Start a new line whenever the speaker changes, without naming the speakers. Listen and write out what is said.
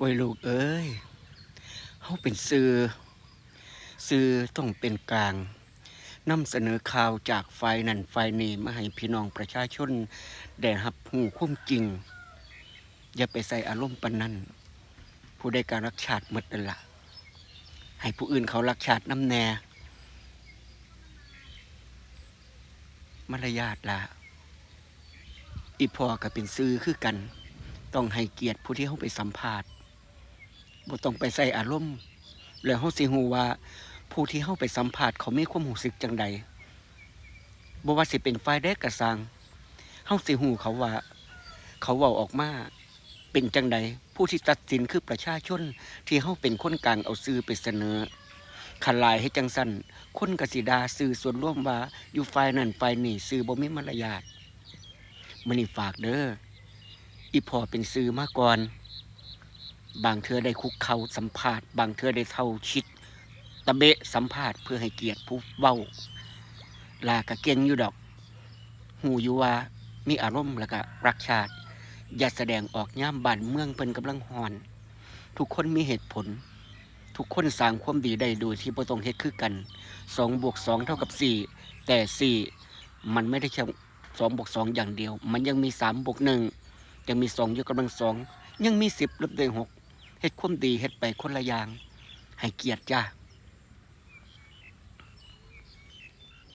โอ้ยลูกเอ้ยเฮาเป็นสื่อ สื่อต้องเป็นกลางนำเสนอข่าวจากฝ่ายนั่นฝ่ายนี้มาให้พี่น้องประชาชนได้รับรู้ความจริง อย่าไปใส่อารมณ์ปนนั้น ผู้ใดการรักชาติหมดนั่นละให้ผู้อื่นเขารักชาติน้ำแน่มารยาทละอีพอก็เป็นซื้อคือกัน ต้องให้เกียรติผู้ที่เขาไปสัมภาษณ์ บ่ต้องไปใส่อารมณ์ แล้วเขาสิฮู้ว่า ผู้ที่เขาไปสัมภาษณ์เขามีความรู้สึกจังใดบ่ว่าสิเป็นฝ่ายใดก็สร้างเฮาสิฮู้เขาว่า เขาเว้าออกมาเป็นจังใดผู้ที่ตัดสินคือประชาชน ที่เฮาเป็นคนกลางเอาซื้อไปเสนอคันลายให้จังสั้นคนกสิดาสื่อส่วนร่วมว่าอยู่ฝ่ายนั้นฝ่ายนี้สื่อบ่มีมารยาทมื้อนี้ฝากเด้ออีพอเป็นซื้อมาก่อน บางเทือได้คุกเขาสัมภาษณ์ บางเทือได้เท่าชิด ตะเบะสัมภาษณ์เพื่อให้เกียรติผู้เว้า ลากะเก่งอยู่ดอก หูอยู่ว่ามีอารมณ์แล้วก็รักชาติ อย่าแสดงออกย่ามบานเมืองเพิ่นกำลังฮอน ทุกคนมีเหตุผล ทุกคนสร้างความดีได้โดยที่บ่ต้องเฮ็ดคือกันสองบวกสองเท่ากับสี่แต่สี่มันไม่ได้แค่สองบวกสองอย่างเดียว มันยังมีสามบวกหนึ่งยังมีสองยกกำลังสองยังมีสิบลบด้วยหก เฮ็ดความดีเฮ็ดไปคนละอย่าง ให้เกียรติจ้า